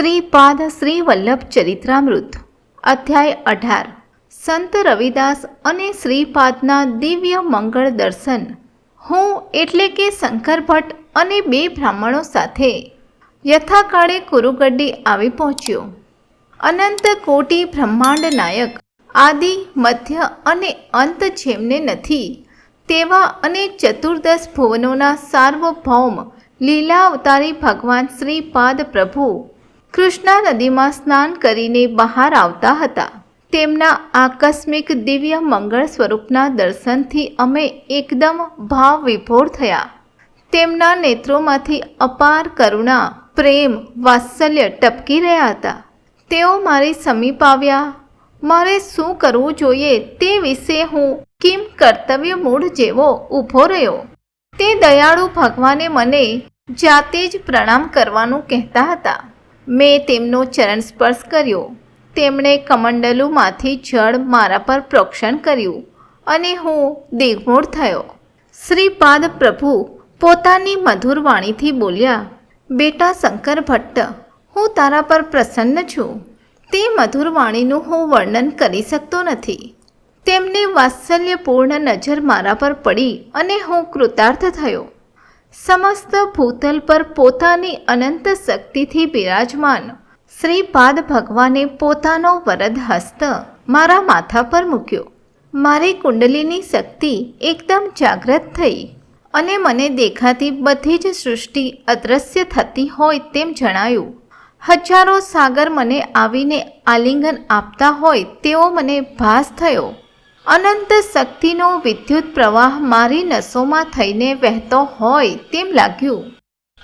શ્રીપાદ શ્રી વલ્લભ ચરિત્રામૃત. અધ્યાય અઢાર. સંત રવિદાસ અને શ્રીપાદના દિવ્ય મંગળ દર્શન. હું એટલે કે શંકર ભટ્ટ અને બે બ્રાહ્મણો સાથે યથાકાળે કુરુગડ્ડી આવી પહોંચ્યો. અનંત કોટી બ્રહ્માંડ નાયક, આદિ, મધ્ય અને અંત જેમને નથી, તેવા અને ચતુર્દશ ભુવનોના સાર્વભૌમ, લીલા અવતારી ભગવાન શ્રીપાદ પ્રભુ કૃષ્ણા નદીમાં સ્નાન કરીને બહાર આવતા હતા. તેમના આકસ્મિક દિવ્ય મંગળ સ્વરૂપના દર્શનથી અમે એકદમ ભાવ વિભોર થયા. તેમના નેત્રોમાંથી અપાર કરુણા, પ્રેમ, વાત્સલ્ય ટપકી રહ્યા હતા. તેઓ મારી સમીપ આવ્યા. મારે શું કરવું જોઈએ તે વિશે હું કિમ કર્તવ્ય મૂળ જેવો ઊભો રહ્યો. તે દયાળુ ભગવાને મને જાતે જ પ્રણામ કરવાનું કહેતા હતા. મેં તેમનો ચરણ સ્પર્શ કર્યો. તેમણે કમંડલુમાંથી જળ મારા પર પ્રોક્ષણ કર્યું અને હું દિગ્મૂઢ થયો. શ્રીપાદ પ્રભુ પોતાની મધુર વાણીથી બોલ્યા, બેટા શંકર ભટ્ટ, હું તારા પર પ્રસન્ન છું. તે મધુર વાણીનું હું વર્ણન કરી શકતો નથી. તેમની વાત્સલ્યપૂર્ણ નજર મારા પર પડી અને હું કૃતાર્થ થયો. સમસ્ત ભૂતલ પર પોતાની અનંત શક્તિથી બિરાજમાન. શ્રીપાદ ભગવાને પોતાનો વરદ હસ્ત મારા માથા પર મૂક્યો. મારી કુંડલીની શક્તિ એકદમ જાગૃત થઈ અને મને દેખાતી બધી જ સૃષ્ટિ અદૃશ્ય થતી હોય તેમ જણાયું. હજારો સાગર મને આવીને આલિંગન આપતા હોય તેવો મને ભાસ થયો. અનંત શક્તિનો વિદ્યુત પ્રવાહ મારી નસોમાં થઈને વહેતો હોય તેમ લાગ્યું.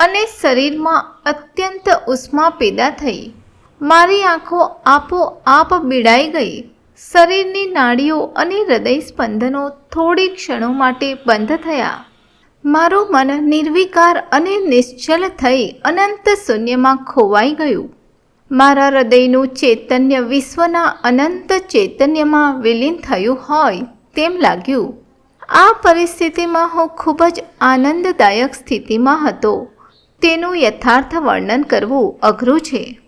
અને શરીરમાં અત્યંત ઉષ્મા પેદા થઈ. મારી આંખો આપોઆપ બીડાઈ ગઈ. શરીરની નાડીઓ અને હૃદય સ્પંદનો થોડી ક્ષણો માટે બંધ થયા. મારું મન નિર્વિકાર અને નિશ્ચલ થઈ અનંત શૂન્યમાં ખોવાઈ ગયું. મારા હૃદયનું ચૈતન્ય વિશ્વના અનંત ચૈતન્યમાં વિલીન થયું હોય તેમ લાગ્યું. આ પરિસ્થિતિમાં હું ખૂબ જ આનંદદાયક સ્થિતિમાં હતો. તેનું યથાર્થ વર્ણન કરવું અઘરું છે.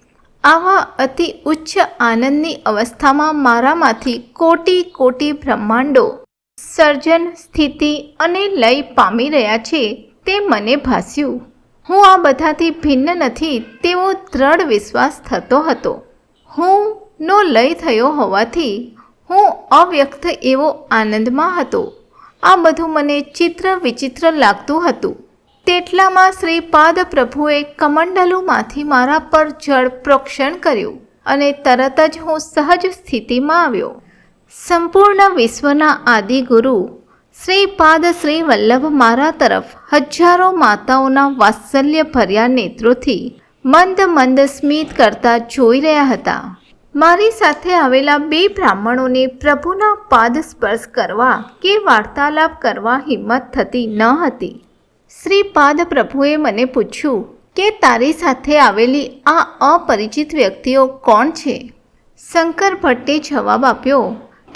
આવા અતિ ઉચ્ચ આનંદની અવસ્થામાં મારામાંથી કોટી કોટી બ્રહ્માંડો, સર્જન, સ્થિતિ અને લય પામી રહ્યા છે તે મને ભાસ્યું. હું આ બધાથી ભિન્ન નથી તેવો દ્રઢ વિશ્વાસ થતો હતો. હું નો લય થયો હોવાથી હું અવ્યક્ત એવો આનંદમાં હતો. આ બધું મને ચિત્ર વિચિત્ર લાગતું હતું. તેટલામાં શ્રી પાદ પ્રભુએ કમંડલુમાંથી મારા પર જળ પ્રોક્ષણ કર્યું અને તરત જ હું સહજ સ્થિતિમાં આવ્યો. સંપૂર્ણ વિશ્વના આદિગુરુ શ્રીપાદ શ્રી વલ્લભ મારા તરફ હજારો માતાઓના વાત્સલ્ય ભર્યા નેત્રોથી મંદ મંદ સ્મિત કરતા જોઈ રહ્યા હતા. મારી સાથે આવેલા બે બ્રાહ્મણોને પ્રભુના પાદ સ્પર્શ કરવા કે વાર્તાલાપ કરવા હિંમત થતી ન હતી. શ્રીપાદ પ્રભુએ મને પૂછ્યું કે તારી સાથે આવેલી આ અપરિચિત વ્યક્તિઓ કોણ છે? શંકર ભટ્ટે જવાબ આપ્યો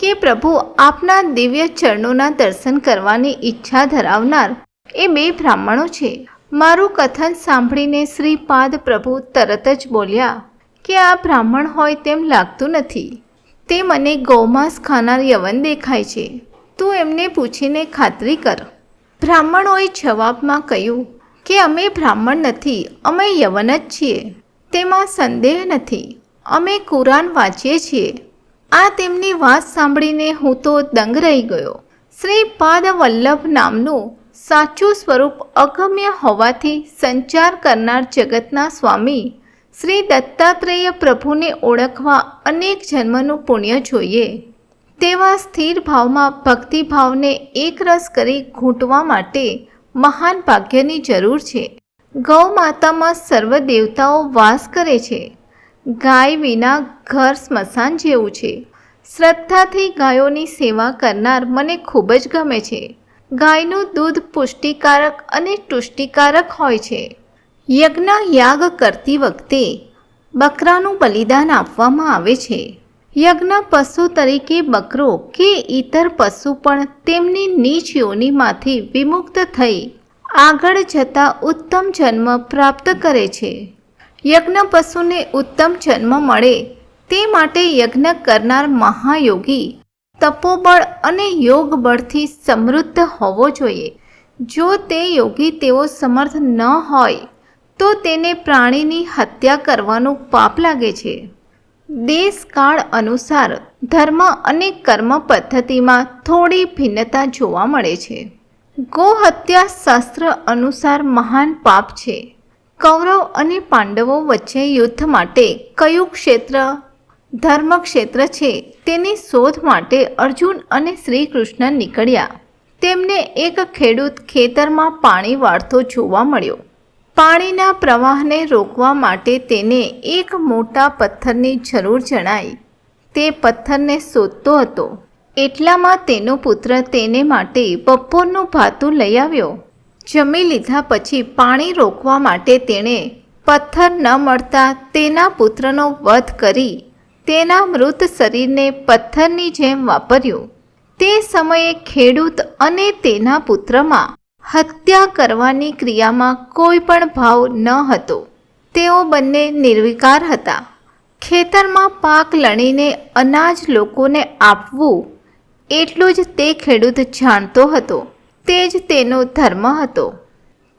કે પ્રભુ આપના દિવ્ય ચરણોના દર્શન કરવાની ઈચ્છા ધરાવનાર, એ બે બ્રાહ્મણો છે. મારું કથન સાંભળીને શ્રીપાદ પ્રભુ તરત જ બોલ્યા, કે આ બ્રાહ્મણ હોય તેમ લાગતું નથી. તે મને ગૌમાંસ ખાનાર યવન દેખાય છે. તું એમને પૂછીને ખાતરી કર. બ્રાહ્મણોએ જવાબમાં કહ્યું, કે અમે બ્રાહ્મણ નથી, અમે યવન જ છીએ. તેમાં સંદેહ નથી. અમે કુરાન વાંચીએ છીએ. આ તેમની વાત સાંભળીને હું તો દંગ રહી ગયો. શ્રી પાદવલ્લભ નામનું સાચું સ્વરૂપ અગમ્ય હોવાથી સંચાર કરનાર જગતના સ્વામી શ્રી દત્તાત્રેય પ્રભુને ઓળખવા અનેક જન્મનું પુણ્ય જોઈએ. તેવા સ્થિર ભાવમાં ભક્તિભાવને એકરસ કરી ઘૂંટવા માટે મહાન ભાગ્યની જરૂર છે. ગૌ માતામાં સર્વ દેવતાઓ વાસ કરે છે. ગાય વિના ઘર સ્મશાન જેવું છે. શ્રદ્ધાથી ગાયોની સેવા કરનાર મને ખૂબ જ ગમે છે. ગાયનું દૂધ પુષ્ટિકારક અને તુષ્ટિકારક હોય છે. યજ્ઞ યાગ કરતી વખતે બકરાનું બલિદાન આપવામાં આવે છે. યજ્ઞ પશુ તરીકે બકરો કે ઇતર પશુ પણ તેમની નીચ યોનીમાંથી વિમુક્ત થઈ આગળ જતા ઉત્તમ જન્મ પ્રાપ્ત કરે છે. યજ્ઞ પશુને ઉત્તમ જન્મ મળે તે માટે યજ્ઞ કરનાર મહાયોગી તપોબળ અને યોગ બળથી સમૃદ્ધ હોવો જોઈએ. જો તે યોગી તેઓ સમર્થ ન હોય, તો તેને પ્રાણીની હત્યા કરવાનું પાપ લાગે છે. દેશકાળ અનુસાર ધર્મ અને કર્મ પદ્ધતિમાં થોડી ભિન્નતા જોવા મળે છે. ગોહત્યા શાસ્ત્ર અનુસાર મહાન પાપ છે. કૌરવ અને પાંડવો વચ્ચે યુદ્ધ માટે કયું ક્ષેત્ર ધર્મક્ષેત્ર છે. તેની શોધ માટે અર્જુન અને શ્રી કૃષ્ણ નીકળ્યા. તેમને એક ખેડૂત ખેતરમાં પાણી વાળતો જોવા મળ્યો. પાણીના પ્રવાહને રોકવા માટે તેને એક મોટા પથ્થરની જરૂર જણાઈ. તે પથ્થરને શોધતો હતો. એટલામાં તેનો પુત્ર તેને માટે બપોરનું ભાતું લઈ આવ્યો. જમી લીધા પછી પાણી રોકવા માટે તેણે પથ્થર ન મળતા તેના પુત્રનો વધ કરી તેના મૃત શરીરને પથ્થરની જેમ વાપર્યું. તે સમયે ખેડૂત અને તેના પુત્રમાં હત્યા કરવાની ક્રિયામાં કોઈ પણ ભાવ ન હતો. તેઓ બંને નિર્વિકાર હતા. ખેતરમાં પાક લણીને અનાજ લોકોને આપવું એટલું જ તે ખેડૂત જાણતો હતો. તે જ તેનો ધર્મ હતો.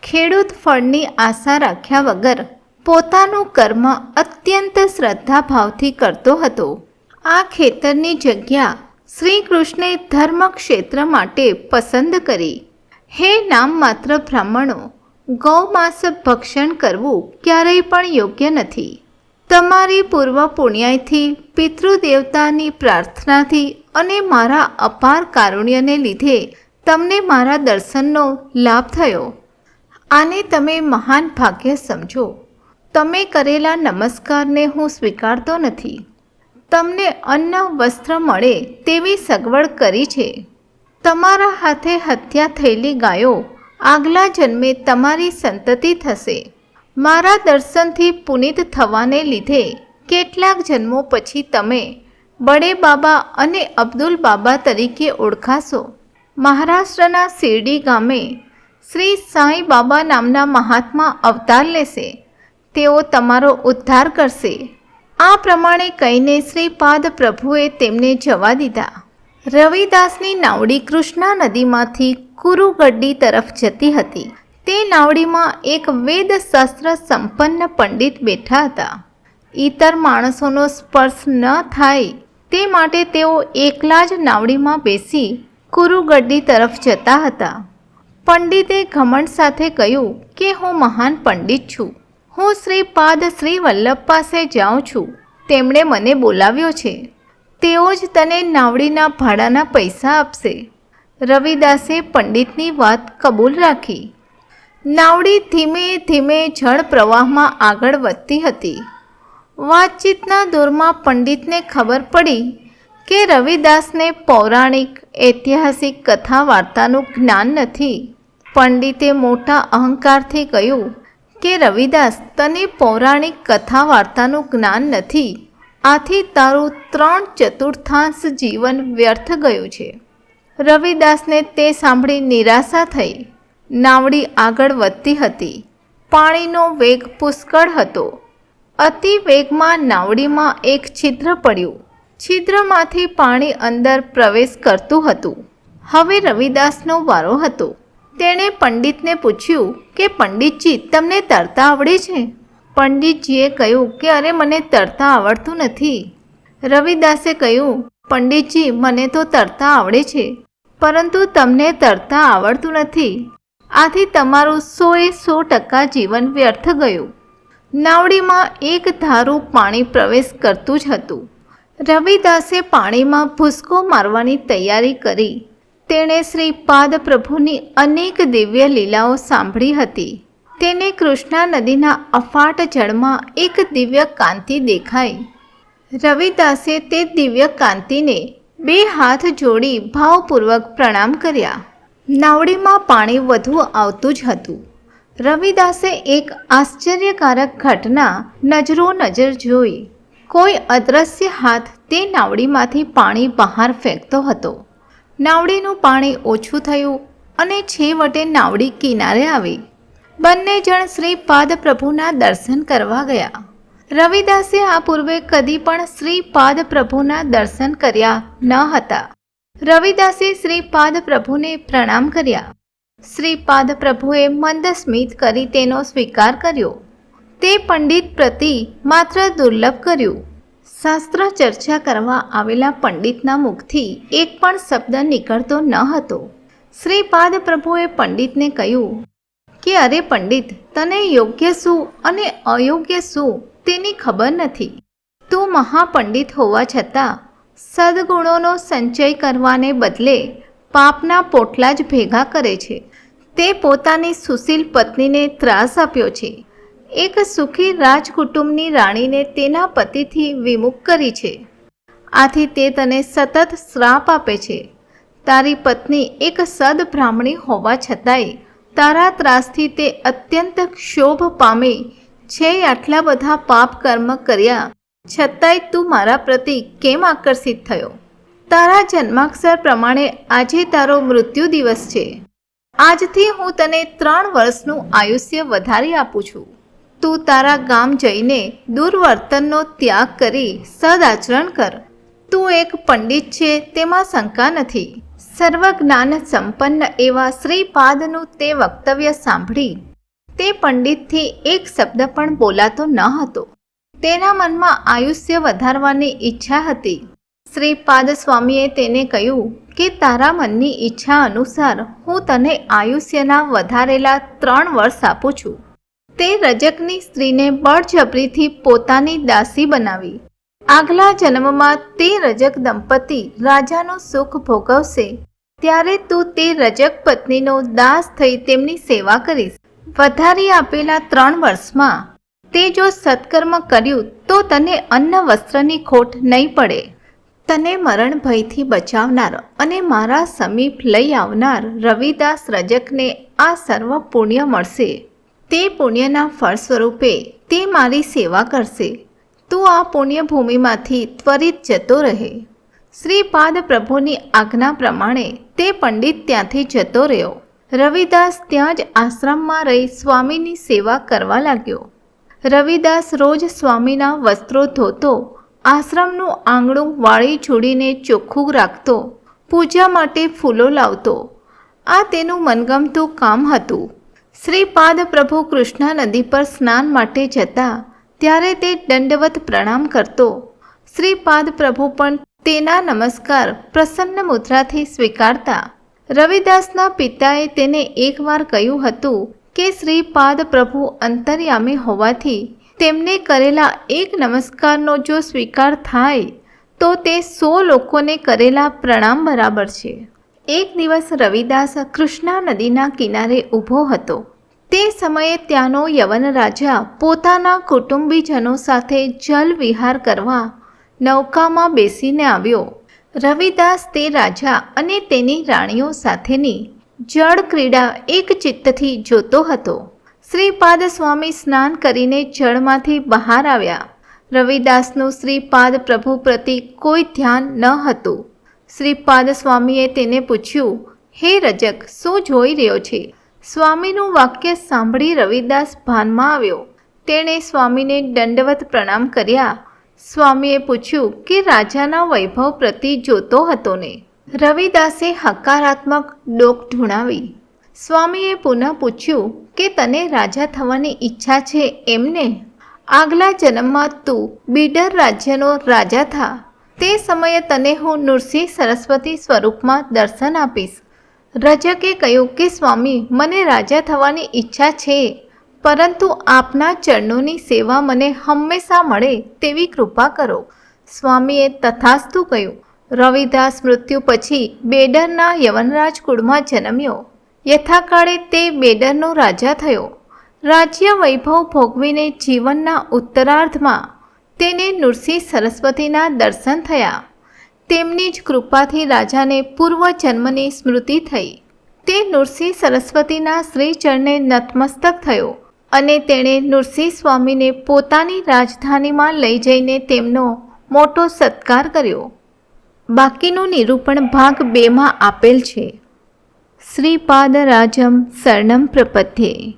ખેડૂત ફળની આશા રાખ્યા વગર પોતાનું કર્મ અત્યંત શ્રદ્ધાભાવથી કરતો હતો. આ ખેતરની જગ્યા શ્રી કૃષ્ણે ધર્મ ક્ષેત્ર માટે પસંદ કરી. હે નામ માત્ર બ્રાહ્મણો, ગૌમાંસ ભક્ષણ કરવું ક્યારેય પણ યોગ્ય નથી. તમારી પૂર્વ પુણ્યાયથી પિતૃદેવતાની પ્રાર્થનાથી અને મારા અપાર કારુણ્યને લીધે તમને મારા દર્શનનો લાભ થયો. આને તમે મહાન ભાગ્ય સમજો. તમે કરેલા નમસ્કારને હું સ્વીકારતો નથી. તમને અન્ન વસ્ત્ર મળે તેવી સગવડ કરી છે. તમારા હાથે હત્યા થયેલી ગાયો આગલા જન્મે તમારી સંતતિ થશે. મારા દર્શનથી પુનિત થવાને લીધે કેટલાક જન્મો પછી તમે બડે બાબા અને અબ્દુલ બાબા તરીકે ઓળખાશો. મહારાષ્ટ્રના શિરડી ગામે શ્રી સાંઈ બાબા નામના મહાત્મા અવતાર લેશે. તેઓ તમારો ઉદ્ધાર કરશે. આ પ્રમાણે કહીને શ્રીપાદ પ્રભુએ તેમને જવા દીધા. રવિદાસની નાવડી કૃષ્ણા નદીમાંથી કુરુગડ્ડી તરફ જતી હતી. તે નાવડીમાં એક વેદશાસ્ત્ર સંપન્ન પંડિત બેઠા હતા. ઇતર માણસોનો સ્પર્શ ન થાય તે માટે તેઓ એકલા જ નાવડીમાં બેસી કુરુગડ્ડી તરફ જતા હતા. પંડિતે ઘમંડ સાથે કહ્યું કે હું મહાન પંડિત છું. હું શ્રી પાદ શ્રી વલ્લભ પાસે જાઉં છું. તેમણે મને બોલાવ્યો છે. તેઓ જ તને નાવડીના ભાડાના પૈસા આપશે. રવિદાસે પંડિતની વાત કબૂલ રાખી. નાવડી ધીમે ધીમે જળ પ્રવાહમાં આગળ વધતી હતી. વાતચીતના દોરમાં પંડિતને ખબર પડી કે રવિદાસને પૌરાણિક, ઐતિહાસિક કથા વાર્તાનું જ્ઞાન નથી. પંડિતે મોટા અહંકારથી કહ્યું કે રવિદાસ તને પૌરાણિક કથા વાર્તાનું જ્ઞાન નથી. આથી તારું ત્રણ ચતુર્થાંશ જીવન વ્યર્થ ગયું છે. રવિદાસને તે સાંભળી નિરાશા થઈ. નાવડી આગળ વધતી હતી. પાણીનો વેગ પુષ્કળ હતો. અતિ વેગમાં નાવડીમાં એક છિદ્ર પડ્યું. છિદ્રમાંથી પાણી અંદર પ્રવેશ કરતું હતું. હવે રવિદાસનો વારો હતો. તેણે પંડિતને પૂછ્યું કે, પંડિતજી, તમને તરતા આવડે છે? પંડિતજીએ કહ્યું કે, અરે, મને તરતા આવડતું નથી. રવિદાસે કહ્યું, પંડિતજી, મને તો તરતા આવડે છે, પરંતુ તમને તરતા આવડતું નથી. આથી તમારું સોએ સો ટકા જીવન વ્યર્થ ગયું. નાવડીમાં એક ધારું પાણી પ્રવેશ કરતું જ હતું. રવિદાસે પાણીમાં ભૂસકો મારવાની તૈયારી કરી. તેણે શ્રી પાદ પ્રભુની અનેક દિવ્ય લીલાઓ સાંભળી હતી. તેને કૃષ્ણા નદીના અફાટ જળમાં એક દિવ્ય કાંતિ દેખાઈ. રવિદાસે તે દિવ્ય કાંતિને બે હાથ જોડી ભાવપૂર્વક પ્રણામ કર્યા. નાવડીમાં પાણી વધુ આવતું જ હતું. રવિદાસે એક આશ્ચર્યકારક ઘટના નજરો નજર જોઈ. કોઈ અદ્રશ્ય હાથ તે નાવડીમાંથી પાણી બહાર ફેંકતો હતો. નાવડીનું પાણી ઓછું થયું અને છેવટે નાવડી કિનારે આવી. બંને જણ શ્રીપાદ પ્રભુના દર્શન કરવા ગયા. રવિદાસે આ પૂર્વે કદી પણ શ્રીપાદ પ્રભુના દર્શન કર્યા ન હતા. રવિદાસે શ્રીપાદ પ્રભુને પ્રણામ કર્યા. શ્રીપાદ પ્રભુએ મંદ સ્મિત કરી તેનો સ્વીકાર કર્યો. તે પંડિત પ્રતિ માત્ર દુર્લભ કર્યું. શાસ્ત્ર ચર્ચા કરવા આવેલા પંડિતના મુખથી એક પણ શબ્દ નીકળતો ન હતો. શ્રીપાદ પ્રભુએ પંડિતને કહ્યું, કે અરે પંડિત, તને યોગ્ય શું અને અયોગ્ય શું તેની ખબર નથી. તું મહાપંડિત હોવા છતાં સદગુણોનો સંચય કરવાને બદલે પાપના પોટલા જ ભેગા કરે છે. તે પોતાની સુશીલ પત્નીને ત્રાસ આપ્યો છે. એક સુખી રાજકુટુંબની રાણીને તેના પતિથી વિમુખ કરી છે. આથી તે તને સતત શ્રાપ આપે છે. તારી પત્ની એક સદબ્રાહ્મણી હોવા છતાંય તારા ત્રાસથી તે અત્યંત ક્ષોભ પામી છે આટલા બધા પાપ કર્મ કર્યા. છતાંય તું મારા પ્રતિ કેમ આકર્ષિત થયો? તારા જન્માક્ષર પ્રમાણે આજે તારો મૃત્યુ દિવસ છે. આજથી હું તને ત્રણ વર્ષનું આયુષ્ય વધારી આપું છું. તું તારા ગામ જઈને દુર્વર્તનનો ત્યાગ કરી સદાચરણ કર. તું એક પંડિત છે, તેમાં શંકા નથી. સર્વ જ્ઞાન સંપન્ન એવા શ્રીપાદનું તે વક્તવ્ય સાંભળી. તે પંડિતથી એક શબ્દ પણ બોલાતો ન હતો. તેના મનમાં આયુષ્ય વધારવાની ઈચ્છા હતી. શ્રીપાદ સ્વામીએ તેને કહ્યું કે, તારા મનની ઈચ્છા અનુસાર હું તને આયુષ્યના વધારેલા ત્રણ વર્ષ આપું છું. તે રજકની સ્ત્રીને બળજબરીથી પોતાની દાસી બનાવી. આગલા જન્મમાં તે રજક દંપતી રાજાનું સુખ ભોગવશે. ત્યારે તું તે રજક પત્નીનો દાસ થઈ તેમની સેવા કરીશ. વધારી આપેલા ત્રણ વર્ષમાં તે જો સત્કર્મ કર્યું તો તને અન્ન વસ્ત્રની ખોટ નહીં પડે. તને મરણ ભયથી બચાવનાર અને મારા સમીપ લઈ આવનાર રવિદાસ રજકને આ સર્વ પુણ્ય મળશે. તે પુણ્યના ફળ સ્વરૂપે તે મારી સેવા કરશે. તું આ પુણ્યભૂમિમાંથી ત્વરિત જતો રહે. શ્રીપાદ પ્રભુની આજ્ઞા પ્રમાણે તે પંડિત ત્યાંથી જતો રહ્યો. રવિદાસ ત્યાં જ આશ્રમમાં રહી સ્વામીની સેવા કરવા લાગ્યો. રવિદાસ રોજ સ્વામીના વસ્ત્રો ધોતો, આશ્રમનું આંગણું વાળી છોડીને ચોખ્ખું રાખતો, પૂજા માટે ફૂલો લાવતો. આ તેનું મનગમતું કામ હતું. શ્રીપાદ પ્રભુ કૃષ્ણા નદી પર સ્નાન માટે જતા ત્યારે તે દંડવત પ્રણામ કરતો. શ્રીપાદ પ્રભુ પણ તેના નમસ્કાર પ્રસન્ન મુદ્રાથી સ્વીકારતા. રવિદાસના પિતાએ તેને એકવાર કહ્યું હતું કે શ્રીપાદ પ્રભુ અંતર્યામી હોવાથી તેમને કરેલા એક નમસ્કારનો જો સ્વીકાર થાય, તો તે સો લોકોને કરેલા પ્રણામ બરાબર છે. એક દિવસ રવિદાસ કૃષ્ણા નદીના કિનારે ઊભો હતો. તે સમયે ત્યાંનો યવન રાજા પોતાના કુટુંબીજનો સાથે જલ વિહાર કરવા નૌકામાં બેસીને આવ્યો. રવિદાસ તે રાજા અને તેની રાણીઓ સાથેની જળ ક્રીડા એક ચિત્તથી જોતો હતો. શ્રીપાદ સ્વામી સ્નાન કરીને જળમાંથી બહાર આવ્યા. રવિદાસનું શ્રીપાદ પ્રભુ પ્રતિ કોઈ ધ્યાન ન હતું. શ્રીપાદ સ્વામીએ તેને પૂછ્યું, હે રજક, શું જોઈ રહ્યો છે? સ્વામીનું વાક્ય સાંભળી રવિદાસ ભાનમાં આવ્યો. તેણે સ્વામીને દંડવત પ્રણામ કર્યા. સ્વામીએ પૂછ્યું કે રાજાના વૈભવ પ્રતિ જોતો હતો ને? રવિદાસે હકારાત્મક ડોક ઢૂણાવી. સ્વામીએ પુનઃ પૂછ્યું કે તને રાજા થવાની ઈચ્છા છે એમને આગલા જન્મમાં તું બીડર રાજ્યનો રાજા થા. તે સમયે તને હું નૃસિંહ સરસ્વતી સ્વરૂપમાં દર્શન આપીશ. રજકે કહ્યું કે, સ્વામી, મને રાજા થવાની ઈચ્છા છે, પરંતુ આપના ચરણોની સેવા મને હંમેશા મળે તેવી કૃપા કરો. સ્વામીએ તથાસ્તુ કહ્યું. રવિદાસ મૃત્યુ પછી બેડરના યવનરાજ કુળમાં જન્મ્યો. યથાકાળે તે બેડરનો રાજા થયો. રાજ્ય વૈભવ ભોગવીને જીવનના ઉત્તરાર્ધમાં તેને નૃસિંહ સરસ્વતીના દર્શન થયા. તેમની જ કૃપાથી રાજાને પૂર્વજન્મની સ્મૃતિ થઈ. તે નૃસિંહ સરસ્વતીના શ્રીચરણે નતમસ્તક થયો અને તેણે નૃસિંહ સ્વામીને પોતાની રાજધાનીમાં લઈ જઈને તેમનો મોટો સત્કાર કર્યો. બાકીનું નિરૂપણ ભાગ બેમાં આપેલ છે. શ્રીપાદ રાજમ શરણમ પ્રપથ્યે